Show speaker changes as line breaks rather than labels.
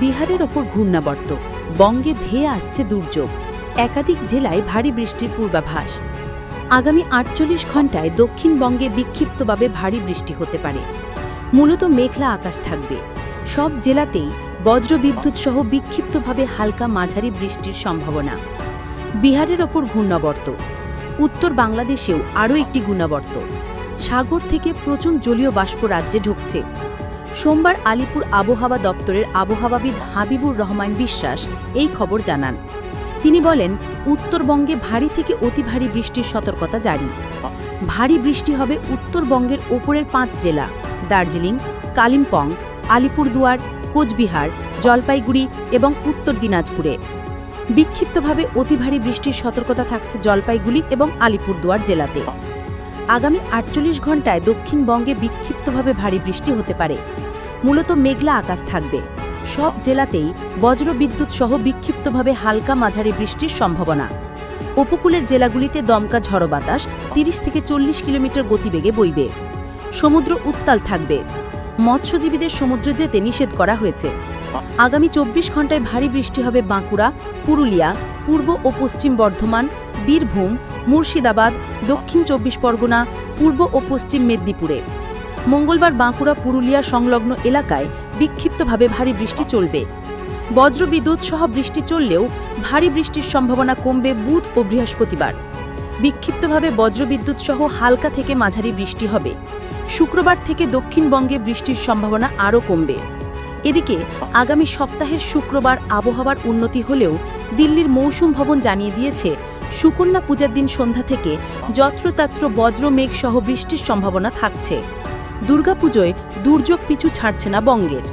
বিহারের ওপর ঘূর্ণাবর্ত। বঙ্গে ধেয়ে আসছে দুর্যোগ। একাধিক জেলায় ভারী বৃষ্টির পূর্বাভাস। আগামী আটচল্লিশ ঘন্টায় দক্ষিণবঙ্গে বিক্ষিপ্তভাবে ভারী বৃষ্টি হতে পারে। মূলত মেঘলা আকাশ থাকবে। সব জেলাতেই বজ্রবিদ্যুৎ সহ বিক্ষিপ্তভাবে হালকা মাঝারি বৃষ্টির সম্ভাবনা। বিহারের ওপর ঘূর্ণাবর্ত। উত্তর বাংলাদেশেও আরও একটি ঘূর্ণাবর্ত। সাগর থেকে প্রচুর জলীয় বাষ্প রাজ্যে ঢুকছে। সোমবার আলিপুর আবহাওয়া দপ্তরের আবহাওয়াবিদ হাবিবুর রহমান বিশ্বাস এই খবর জানান। তিনি বলেন, উত্তরবঙ্গে ভারী থেকে অতি ভারী বৃষ্টির সতর্কতা জারি। ভারী বৃষ্টি হবে উত্তরবঙ্গের ওপরের পাঁচ জেলা, দার্জিলিং, কালিম্পং, আলিপুরদুয়ার, কোচবিহার, জলপাইগুড়ি এবং উত্তর দিনাজপুরে। বিক্ষিপ্তভাবে অতি ভারী বৃষ্টির সতর্কতা থাকছে জলপাইগুড়ি এবং আলিপুরদুয়ার জেলাতে। আগামী আটচল্লিশ ঘন্টায় দক্ষিণবঙ্গে বিক্ষিপ্তভাবে ভারী বৃষ্টি হতে পারে। মূলত মেঘলা আকাশ থাকবে। সব জেলাতেই বজ্রবিদ্যুৎ সহ বিক্ষিপ্তভাবে হালকা মাঝারি বৃষ্টির সম্ভাবনা। উপকূলের জেলাগুলিতে দমকা ঝড়ো বাতাস তিরিশ থেকে চল্লিশ কিলোমিটার গতিবেগে বইবে। সমুদ্র উত্তাল থাকবে। মৎস্যজীবীদের সমুদ্রে যেতে নিষেধ করা হয়েছে। আগামী চব্বিশ ঘন্টায় ভারী বৃষ্টি হবে বাঁকুড়া, পুরুলিয়া, পূর্ব ও পশ্চিম বর্ধমান, বীরভূম, মুর্শিদাবাদ, দক্ষিণ চব্বিশ পরগনা, পূর্ব ও পশ্চিম মেদিনীপুরে। মঙ্গলবার বাঁকুড়া পুরুলিয়া সংলগ্ন এলাকায় বিক্ষিপ্তভাবে ভারী বৃষ্টি চলবে। বজ্রবিদ্যুৎ সহ বৃষ্টি চললেও ভারী বৃষ্টির সম্ভাবনা কমবে বুধ ও বৃহস্পতিবার। বিক্ষিপ্তভাবে বজ্রবিদ্যুৎ সহ হালকা থেকে মাঝারি বৃষ্টি হবে। শুক্রবার থেকে দক্ষিণবঙ্গে বৃষ্টির সম্ভাবনা আরও কমবে। এদিকে আগামী সপ্তাহের শুক্রবার আবহাওয়ার উন্নতি হলেও দিল্লির মৌসুম ভবন জানিয়ে দিয়েছে, সুকন্যা পূজার দিন সন্ধ্যা থেকে যত্রতত্র বজ্র মেঘ সহ বৃষ্টির সম্ভাবনা থাকছে। দুর্গাপুজোয় দুর্যোগ পিছু ছাড়ছে না বঙ্গের।